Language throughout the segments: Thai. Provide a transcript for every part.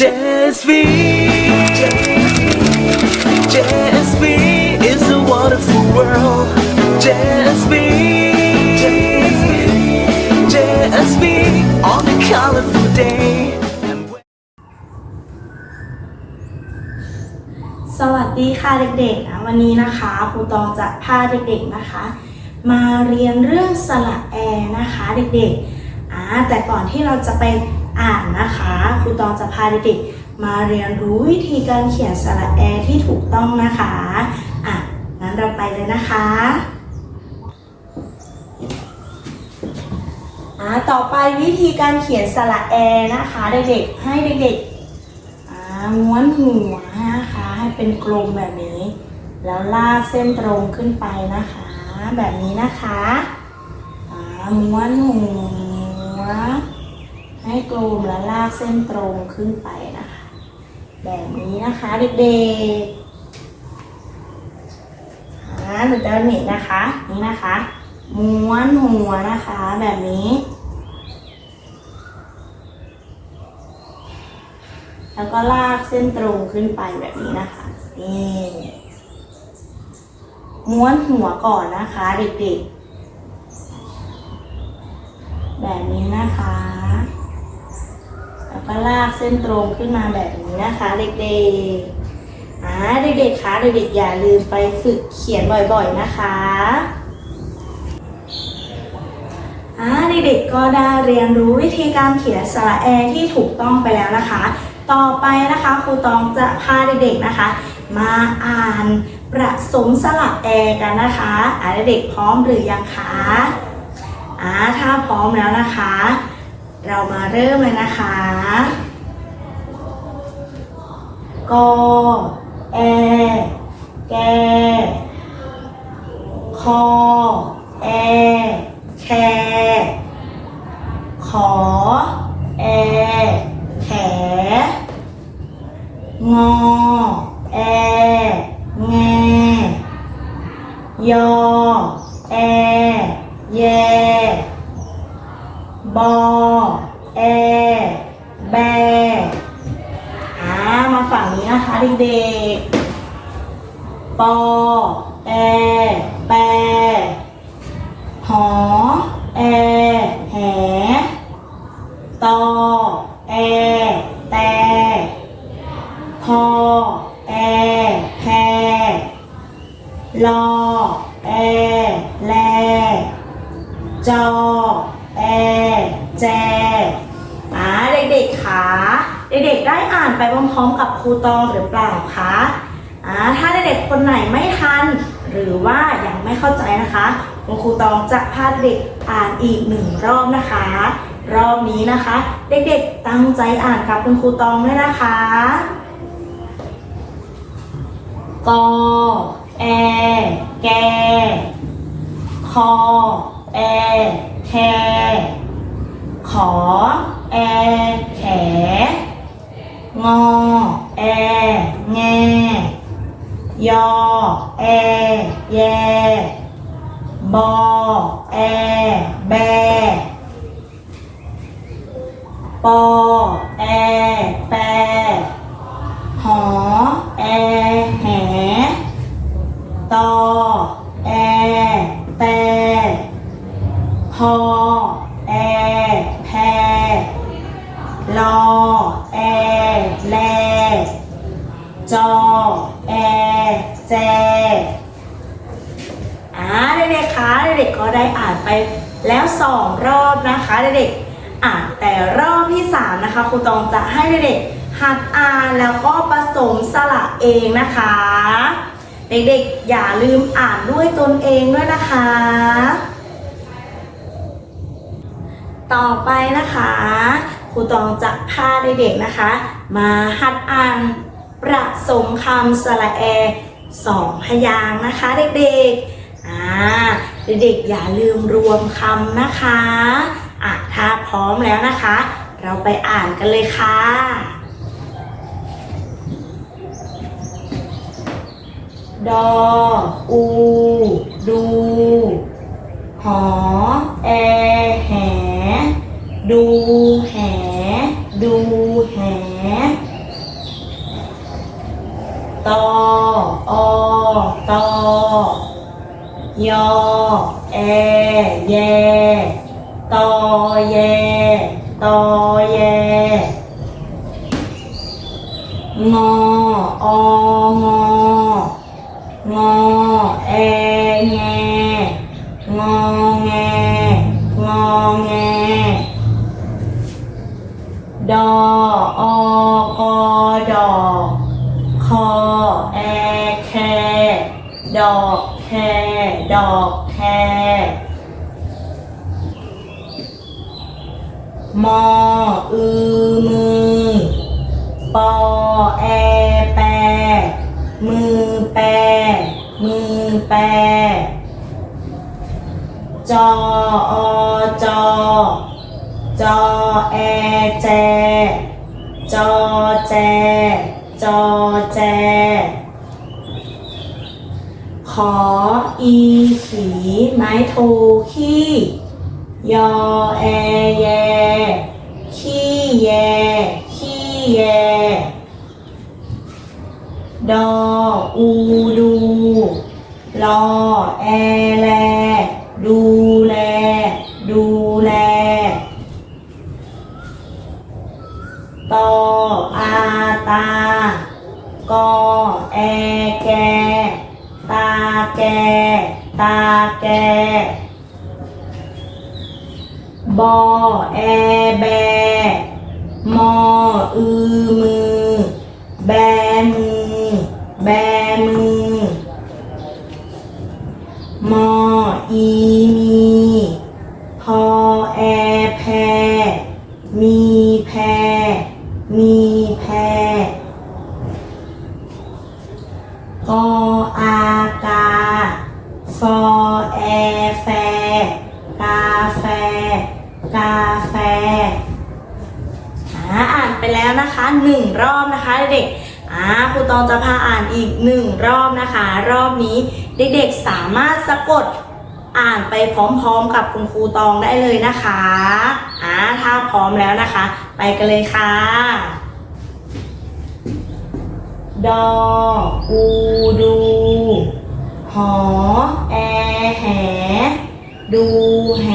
JSV JSV is a wonderful world JSV JSV on a colorful day สวัสดีค่ะเด็กๆนะวันนี้นะคะครูตองจะพาเด็กๆนะคะ มาเรียนเรื่องสระแอนะคะเด็กๆอ่าแต่ก่อนที่เราจะไป อ่านนะคะครูตองจะพาเด็กๆมาเรียนรู้วิธีการเขียนสระแอที่ถูกต้องนะคะอะงั้นเราไปเลยนะคะอ่าต่อไปวิธีการเขียนสระแอนะคะเด็กๆให้เด็กๆอ่าม้วนหัวนะคะให้เป็นกลมแบบนี้ แล้วลากเส้นตรงขึ้นไปนะคะ แบบนี้นะคะอ่าม้วนหัว ให้กลมแล้วลากเส้นตรงขึ้นไปนะคะ แบบนี้นะคะเด็กๆอ่าหนูจะหนีนะคะ นี่นะคะ ม้วนหัวนะคะแบบนี้แล้วก็ลากเส้นตรงขึ้นไปแบบนี้นะคะ นี่ ม้วนหัวก่อนนะคะเด็กๆ แบบนี้นะคะ ก็ลากเส้นตรงขึ้นมาแบบนี้นะคะเด็กๆอ่าเด็กๆคะเด็กๆอย่าลืมไปฝึกเขียนบ่อยๆนะคะอ่าเด็กๆก็ได้เรียนรู้วิธีการเขียนสระแอที่ถูกต้องไปแล้วนะคะ ต่อไปนะคะครูตองจะพาเด็กๆนะคะ มาอ่านประสมสระแอกันนะคะอ่าเด็กๆพร้อมหรือยังคะอ่าถ้าพร้อมแล้วนะคะ เรามาเริ่มเลยนะคะกอแอแกคอแอแคขอแอแขงอแอ แง ยอ แอ แย บอ แอ แบ อ่า มาฝั่งนี้นะคะ เด็กๆปอแอแปหอแอแหตอแอแตพอแอแพลอแอแลจอแอแจอ่าเด็กๆคะ เด็กๆได้อ่านไปพร้อมๆกับครูตองหรือเปล่าคะอ่าถ้าเด็กๆคนไหนไม่ทัน หรือว่ายังไม่เข้าใจนะคะคุณครูตองจะพาเด็กอ่านอีกหนึ่งรอบนะคะ รอบนี้นะคะ เด็กๆตั้งใจอ่านกับคุณครูตองด้วยนะคะกอแอแกคอแอแคขอแอแข งอ แอ แง ยอ แอ แย บอ แอ แบ ปอ แอ แป หอ แอ แห ตอ แอ แต พอ แอ แพ ลอ แอ แล จอ แอ แจ อ่าเด็กๆคะเด็กๆก็ได้อ่านไปแล้ว สองรอบนะคะเด็กๆอ่านแต่รอบที่สามนะคะครูตองจะให้เด็กๆหัดอ่านแล้วก็ผสมสระเองนะคะ เด็กๆอย่าลืมอ่านด้วยตนเองด้วยนะคะ ต่อไปนะคะครูตองจะพาเด็กๆนะคะ มาหัดอ่านประสมคำสระแอสองพยางนะคะเด็กๆ อ่า เด็กๆอย่าลืมรวมคำนะคะอะถ้าพร้อมแล้วนะคะ เราไปอ่านกันเลยค่ะ ดอ อู ดู หอ แอ แห ดูแห ดูแห ตอ อ ตอ ยอ แอ แย ตอ แย ตอแยงอององอแอแงงอแงงอแง ดออกอดอกคอแอแค ดอกแค ดอกแคมออือมือ ปอแอแป มือแป มือแป จออจอ จอแอแจ จอแจ จอแจ ขออีขีไม้โทขี้ยอแอแยขี้แยขี้แยดออูดูรอแอแล ดูแล ดูแลตออาตากอแอแก แก ตาแก บอแอแบ มออือมื รอบนะคะเด็กๆอ่าครูตองจะพาอ่านอีกหนึ่งรอบนะคะ รอบนี้เด็กๆสามารถสะกดอ่านไปพร้อมๆกับคุณครูตองได้เลยนะคะอ่าถ้าพร้อมแล้วนะคะ ไปกันเลยค่ะ ดออูดูหอแอแห ดูแห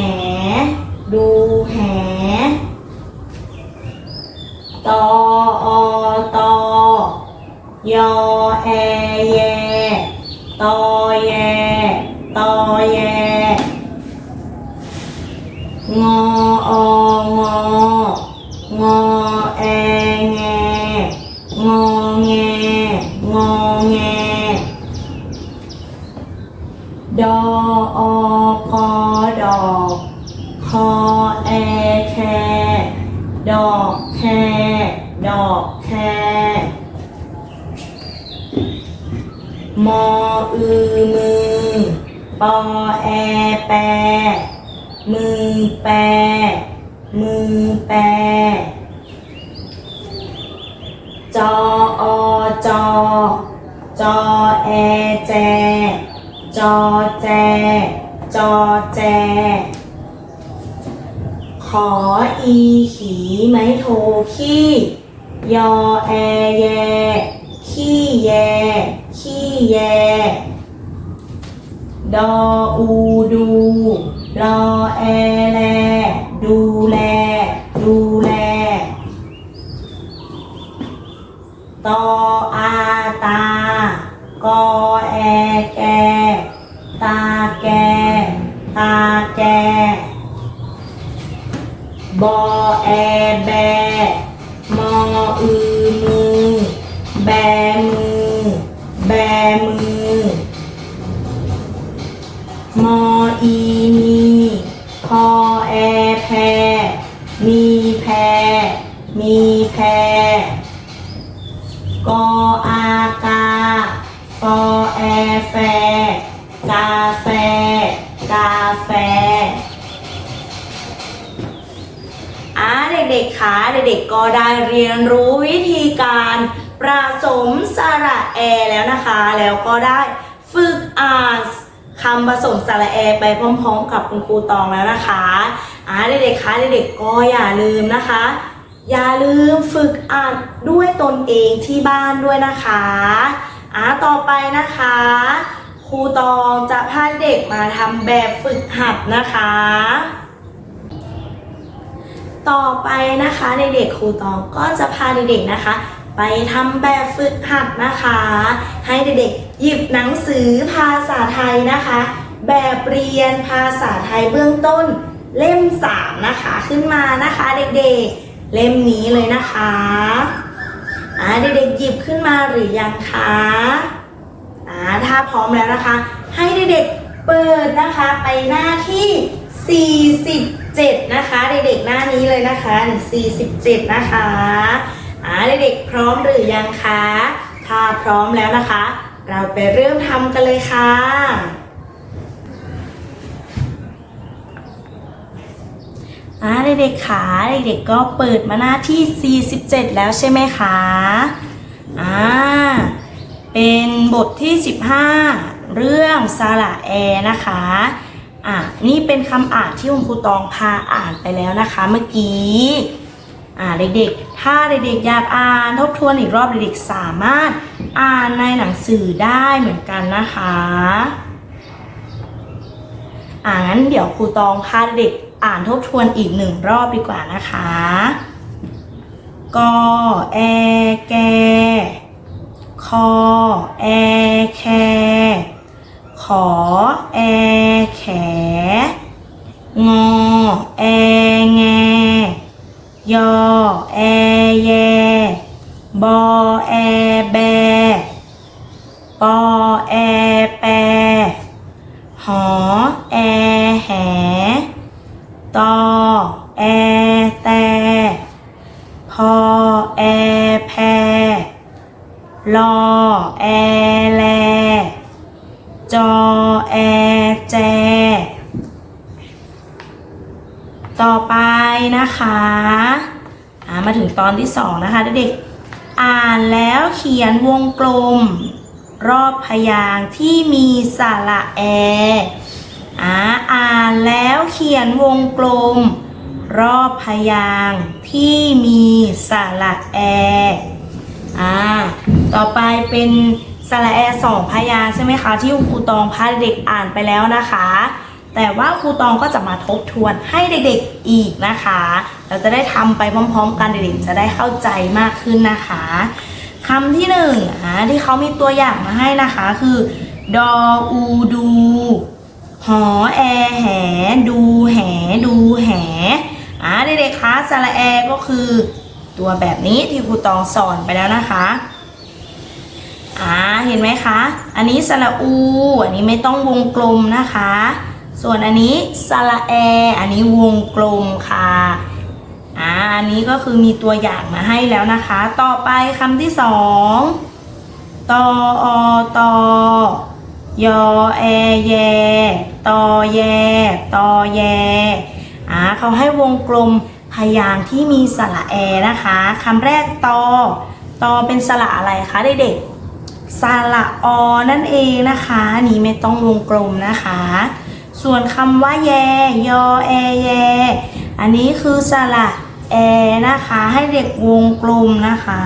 ดูแห ตออตอยอแอแยตอแยตอแยงอององอแอแงงอแงงอแงดออกอดอกคอแอแค ดอกแคดอกแคมออือมือ ปอแอแปมือแปมือแปจออจอ จอแอแจ จอแจ จอแจ ขออีขีไม้โทขี้ ยอแอแย ขี้แย ขี้แย ดออูดูรอแอแล เด็กๆคะเด็กๆก็ได้เรียนรู้วิธีการประสมสระแอแล้วนะคะ แล้วก็ได้ฝึกอ่านคำผสมสระแอไปพร้อมๆ กับคุณครูตองแล้วนะคะอ่าเด็กๆคะเด็กๆก็อย่าลืมนะคะ อย่าลืมฝึกอ่านด้วยตนเองที่บ้านด้วยนะคะอ่าต่อไปนะคะครูตองจะพาเด็กมาทำแบบฝึกหัดนะคะ ต่อไปนะคะ เด็กๆครูตองก็จะพาเด็กๆนะคะ ไปทำแบบฝึกหัดนะคะ ให้เด็กๆหยิบหนังสือภาษาไทยนะคะ แบบเรียนภาษาไทยเบื้องต้นเล่ม 3 นะคะขึ้นมานะคะ เด็กๆเล่มนี้เลยนะคะอ่าเด็กๆหยิบขึ้นมาหรือยังคะอ่าถ้าพร้อมแล้วนะคะ ให้เด็กๆเปิดนะคะไปหน้าที่ 47 นะคะเด็กๆหน้านี้เลยนะคะนี่47 นะคะอ่าเด็กๆพร้อมหรือยังคะ ถ้าพร้อมแล้วนะคะ เราไปเริ่มทำกันเลยค่ะอ่าเด็กๆขาเด็กๆก็เปิดมาหน้าที่ 47 แล้วใช่ไหมคะอ่าเป็นบทที่ 15 เรื่องสระแอนะคะ อ่านี่เป็นคำอ่านที่คุณครูตองพาอ่านไปแล้วนะคะเมื่อกี้อ่าเด็กๆ ถ้าเด็กๆอยากอ่านทบทวนอีกรอบเด็กๆสามารถอ่านในหนังสือได้เหมือนกันนะคะอ่างั้นเดี๋ยวครูตองพาเด็กอ่านทบทวนอีกหนึ่งรอบดีกว่านะคะกอแอแกคอแอแค อแอแข งอ แอแง ยอ แอแย บอ แอแบ ปอ แอแป หอ แอแห ตอ แอแต พอ แอแพลอแอแล จอแอแจ ต่อไปนะคะมาถึงตอนที่สองนะคะเด็กๆอ่านแล้วเขียนวงกลม รอบพยางที่มีสระแออ่าอ่านแล้วเขียนวงกลม รอบพยางที่มีสระแออ่าต่อไปเป็นสระแอสองพยางใช่ไหมคะที่ครูตองพาเด็กอ่านไปแล้วนะคะ แต่ว่าครูตองก็จะมาทบทวนให้เด็กๆอีกนะคะ เราจะได้ทำไปพร้อมๆ กันเด็กๆจะได้เข้าใจมากขึ้นนะคะคำที่หนึ่งอ่าที่เขามีตัวอย่างมาให้นะคะคือ ดออูดู หอแอแห ดูแห ดูแหอ่าเด็กๆคะสระแอก็คือ ตัวแบบนี้ที่ครูตองสอนไปแล้วนะคะอ่าเห็นไหมคะ อันนี้สระอู อันนี้ไม่ต้องวงกลมนะคะ ส่วนอันนี้สระแอ อันนี้วงกลมค่ะอ่าอันนี้ก็คือมีตัวอย่างมาให้แล้วนะคะ ต่อไปคำที่สองตออตอยอแอแยตอแยตอแยอ่าเขาให้วงกลมพยางที่มีสระแอนะคะคำแรกตอตอเป็นสระอะไรคะเด็กๆสระอนั่นเองนะคะนนี้ไม่ต้องวงกลมนะคะ ส่วนคำว่าแย ยอแอแย อันนี้คือสระแอนะคะ ให้เด็กวงกลมนะคะ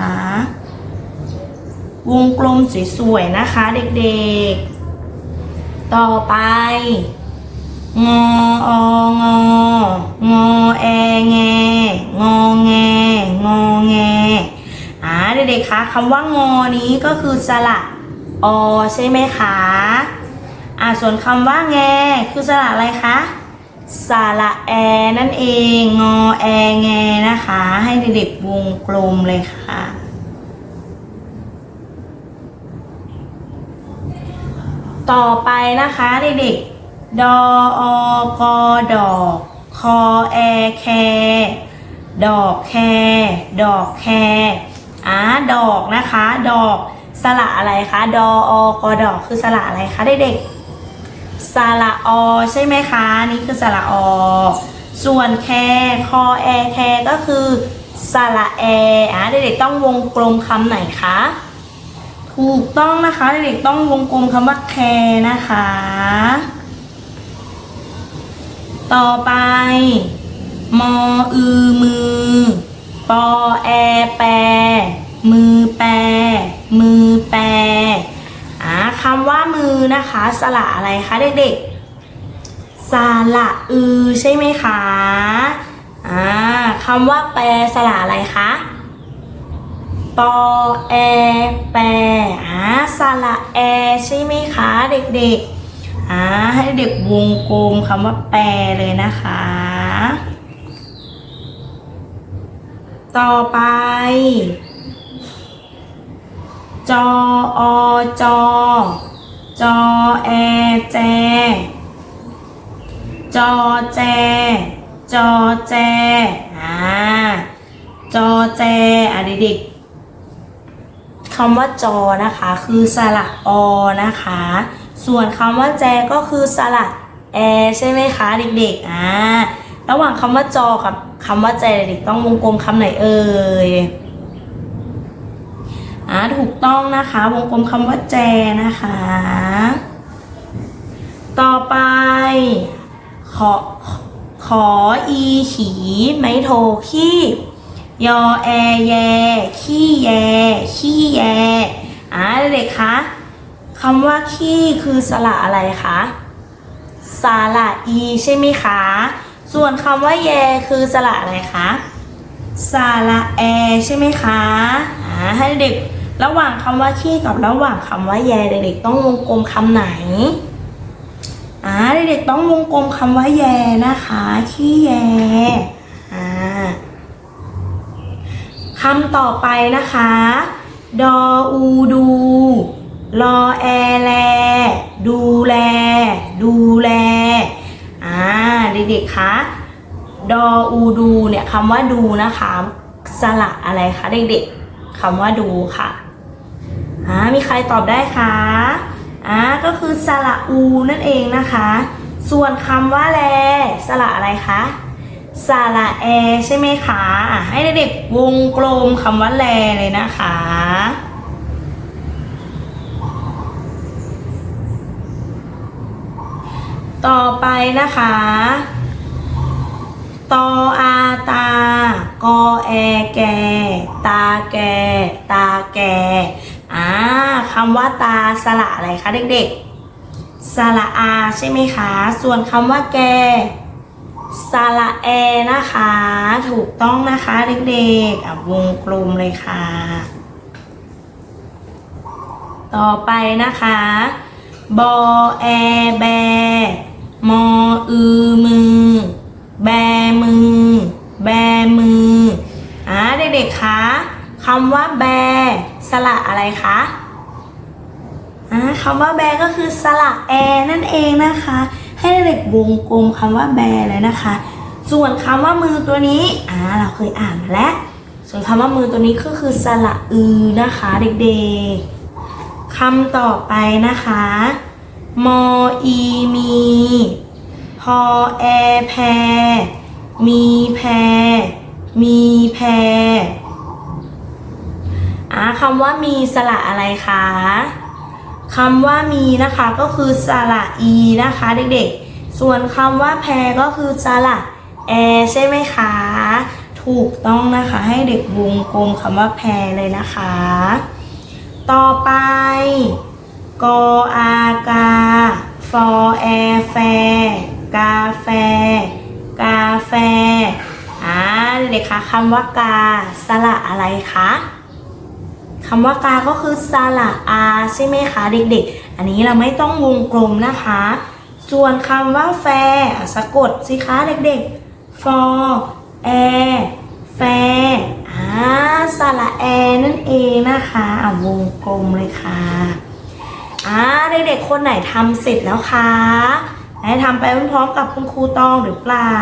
วงกลมสวยๆนะคะ เด็กๆ ต่อไป งอองงอแอแงงอแงงอแงอ่าเด็กๆคะคำว่างอนี้ก็คือสระอใช่ไหมคะ อ่าส่วนคำว่าแง คือสระอะไรคะสระแอนั่นเองงอแอแงนะคะ ให้เด็กๆวงกลมเลยค่ะ ต่อไปนะคะเด็กๆดออกอดอกคอแอแคดอกแคดอกแคอ่าดอกนะคะ ดอกสระอะไรคะ ดออกอดอกคือสระอะไรคะเด็กๆ สระอใช่ไหมคะนี่คือสระอ ส่วนแคคอแอแคก็คือสระแออ่าเด็กๆต้องวงกลมคำไหนคะถูกต้องนะคะเด็กๆต้องวงกลมคำว่าแคร์นะคะ ต่อไป มออือมือ ปอแอแป มือแป มือแป รมือนะคะ สระอะไรคะเด็กๆ สระอือใช่ไหมคะอ่าคำว่าแปรสระอะไรคะปอแอแปรอ่าสระแอใช่ไหมคะ เด็กๆอ่าให้เด็กวงกลมคำว่าแปรเลยนะคะ ต่อไป จออจอ จอแอแจ จอแจ จอแจ อ่า จอแจ อะเด็กๆคำว่าจอนะคะ คือสระอนะคะ ส่วนคำว่าแจก็คือสระแอใช่ไหมคะเด็กๆ อ่า ระหว่างคำว่าจอกับคำว่าแจเด็กต้องวงกลมคำไหนเอ่ย อ่าถูกต้องนะคะ วงกลมคำว่าแจนะคะ ต่อไปขอขออีขีไม้โทขี้ยอแอแย ขี้แย ขี้แยอ่าเด็กๆคะคำว่าขี้คือสระอะไรคะสระอีใช่ไหมคะ ส่วนคำว่าแยคือสระอะไรคะสระแอใช่ไหมคะอ่าให้เด็ก ระหว่างคำว่าขี้กับระหว่างคำว่าแยเด็กๆต้องวงกลมคำไหนอ่าเด็กๆต้องวงกลมคำว่าแยนะคะ ขี้แยอ่าคำต่อไปนะคะ ดออูดูรอแอแล ดูแล ดูแลอ่าเด็กๆคะดออูดูเนี่ยคำว่าดูนะคะ สระอะไรคะเด็กๆคำว่าดูค่ะ อ่ามีใครตอบได้คะอ่าก็คือสระอูนั่นเองนะคะ ส่วนคำว่าแลสระอะไรคะสระแอใช่ไหมคะอะให้เด็กๆวงกลมคำว่าแลเลยนะคะต่อไปนะคะ ตออาตา กอแอแก ตาแก ตาแก คำว่าตาสระอะไรคะเด็กๆ สระอาใช่ไหมคะ ส่วนคำว่าแกสระแอนะคะ ถูกต้องนะคะเด็กๆอะวงกลมเลยค่ะ ต่อไปนะคะบอแอแบมออือมือ แบมือ แบมืออ่าเด็กๆคะคำว่าแบ สระอะไรคะอ่าคำว่าแบก็คือสระแอนั่นเองนะคะ ให้เด็กวงกลมคำว่าแบเลยนะคะ ส่วนคำว่ามือตัวนี้อ่าเราเคยอ่านมาแล้ว ส่วนคำว่ามือตัวนี้ก็คือสระอือนะคะเด็กๆคำต่อไปนะคะ มออีมีพอแอแพรมีแพรมีแพร อ่าคำว่ามีสระอะไรคะคำว่ามีนะคะก็คือสระอีนะคะเด็กๆ ส่วนคำว่าแพรก็คือสระแอใช่ไหมคะ ถูกต้องนะคะให้เด็กวงกลมคำว่าแพรเลยนะคะ ต่อไปกออากาฟอแอแฟกาแฟ กาแฟอ่าเด็กๆคะคำว่ากาสระอะไรคะ คำว่ากาก็คือสระอาใช่ไหมคะเด็กๆ อันนี้เราไม่ต้องวงกลมนะคะ ส่วนคำว่าแฟอ่สะกดสิคะเด็กๆฟอแอแฟอ่าสระแอนั่นเองนะคะอะวงกลมเลยค่ะอ่าเด็กๆคนไหนทำเสร็จแล้วคะได้ทำไปพร้อมๆกับคุณครูตองหรือเปล่า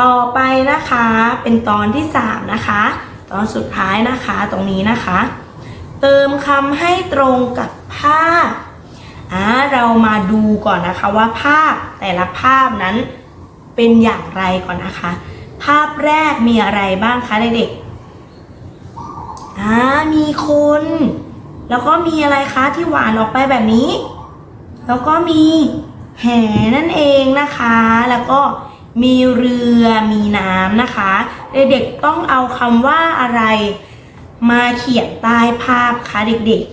ต่อไปนะคะเป็นตอนที่สามนะคะ ตอนสุดท้ายนะคะตรงนี้นะคะ เติมคำให้ตรงกับภาพอ่าเรามาดูก่อนนะคะว่าภาพแต่ละภาพนั้นเป็นอย่างไรก่อนนะคะ ภาพแรกมีอะไรบ้างคะเด็กๆอ่ามีคน แล้วก็มีอะไรคะที่หวานออกไปแบบนี้ แล้วก็มีแหนั่นเองนะคะ แล้วก็ มีเรือมีน้ำนะคะ เด็กๆต้องเอาคำว่าอะไร มาเขียนใต้ภาพคะเด็กๆ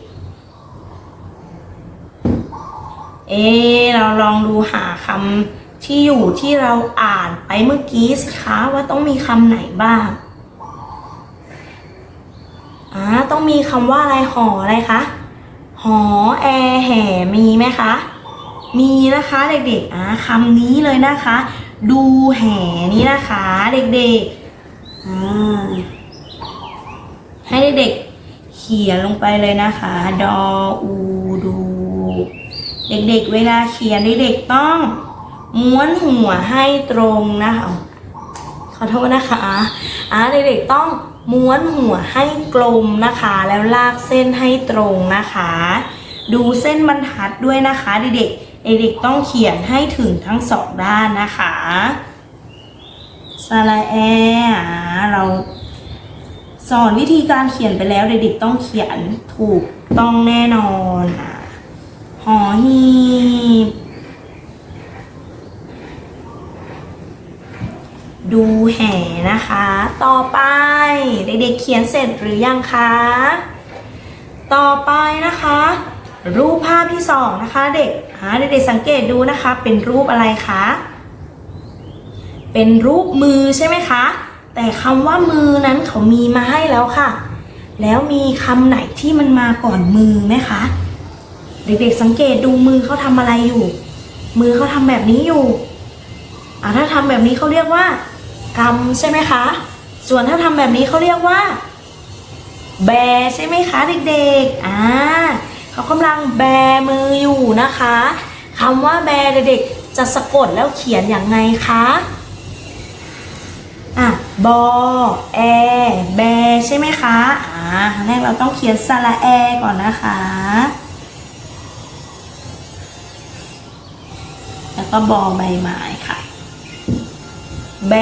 เอเราลองดูหาคำที่อยู่ที่เราอ่านไปเมื่อกี้สิคะว่าต้องมีคำไหนบ้างอ่าต้องมีคำว่าอะไรหออะไรคะหอแอแห่มีไหมคะ มีนะคะเด็กๆอ่าคำนี้เลยนะคะ ดูแห่นี้นะคะ เด็กๆ ให้เด็กๆเขียนลงไปเลยนะคะ ดออูดู เด็กๆ เวลาเขียนเด็กๆต้อง ม้วนหัวให้ตรงนะคะขอโทษนะคะอ่าเด็กๆต้องม้วนหัวให้กลมนะคะ แล้วลากเส้นให้ตรงนะคะ ดูเส้นบรรทัดด้วยนะคะเด็กๆ เด็กๆต้องเขียนให้ถึงทั้งสองด้านนะคะสระแออ่าเราสอนวิธีการเขียนไปแล้วเด็กๆต้องเขียนถูกต้องแน่นอนอะหอหีบดูแห่นะคะ ต่อไปเด็กๆเขียนเสร็จหรือยังคะ ต่อไปนะคะ รูปภาพที่สองนะคะเด็ก เด็กๆสังเกตดูนะคะ เป็นรูปอะไรคะ เป็นรูปมือใช่ไหมคะ แต่คำว่ามือนั้นเขามีมาให้แล้วค่ะ แล้วมีคำไหนที่มันมาก่อนมือไหมคะ เด็กๆสังเกตดูมือเขาทำอะไรอยู่ มือเขาทำแบบนี้อยู่อ่าถ้าทำแบบนี้เขาเรียกว่ากำใช่ไหมคะ ส่วนถ้าทำแบบนี้เขาเรียกว่า แบใช่ไหมคะ เด็กๆ อ่า เขากำลังแบมืออยู่นะคะคำว่าแบเด็กๆจะสะกดแล้วเขียนอย่างไงคะอะบอแอแบใช่ไหมคะอ่าแรกเราต้องเขียนสระแอก่อนนะคะ แล้วก็บอใบไม้ค่ะ แบ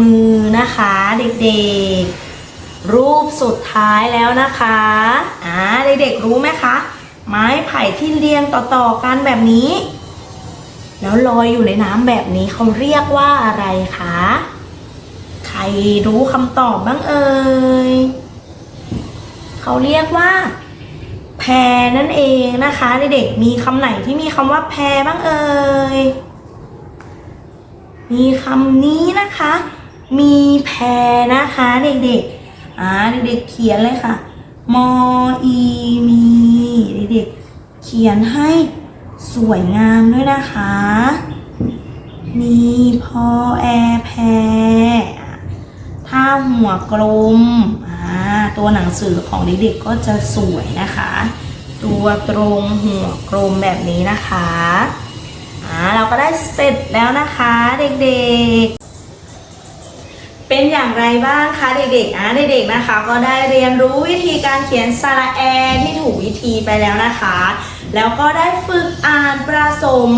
มือนะคะเด็กๆ รูปสุดท้ายแล้วนะคะอ่าเด็กๆรู้ไหมคะ ไม้ไผ่ที่เรียงต่อๆกันแบบนี้ แล้วลอยอยู่ในน้ำแบบนี้เขาเรียกว่าอะไรคะ ใครรู้คำตอบบ้างเอ่ยเขาเรียกว่า แพนั่นเองนะคะเด็กๆมีคำไหนที่มีคำว่าแพบ้างเอ่ยมีคำนี้นะคะ มีแพรนะคะเด็กๆอ่าเด็กๆเขียนเลยค่ะ มออีมี เด็กๆเขียนให้สวยงามด้วยนะคะ มีพอแอแพรอะถ้าหัวกลมอ่าตัวหนังสือของเด็กๆก็จะสวยนะคะ ตัวตรงหัวกลมแบบนี้นะคะอ่าเราก็ได้เสร็จแล้วนะคะเด็กๆ เป็นอย่างไรบ้างคะเด็กๆอ่าเด็กๆนะคะ ก็ได้เรียนรู้วิธีการเขียนสระแอที่ถูกวิธีไปแล้วนะคะ แล้วก็ได้ฝึกอ่านประสม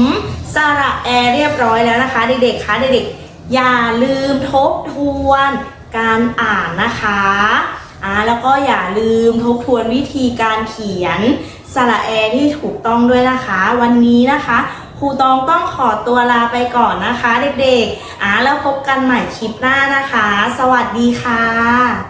สระแอเรียบร้อยแล้วนะคะ เด็กๆคะเด็กๆอย่าลืมทบทวนการอ่านนะคะอ่าแล้วก็อย่าลืมทบทวนวิธีการเขียนสระแอที่ถูกต้องด้วยนะคะ วันนี้นะคะ ครูตองต้องขอตัวลาไปก่อนนะคะ เด็กๆอ่าแล้วพบกันใหม่คลิปหน้านะคะ สวัสดีค่ะ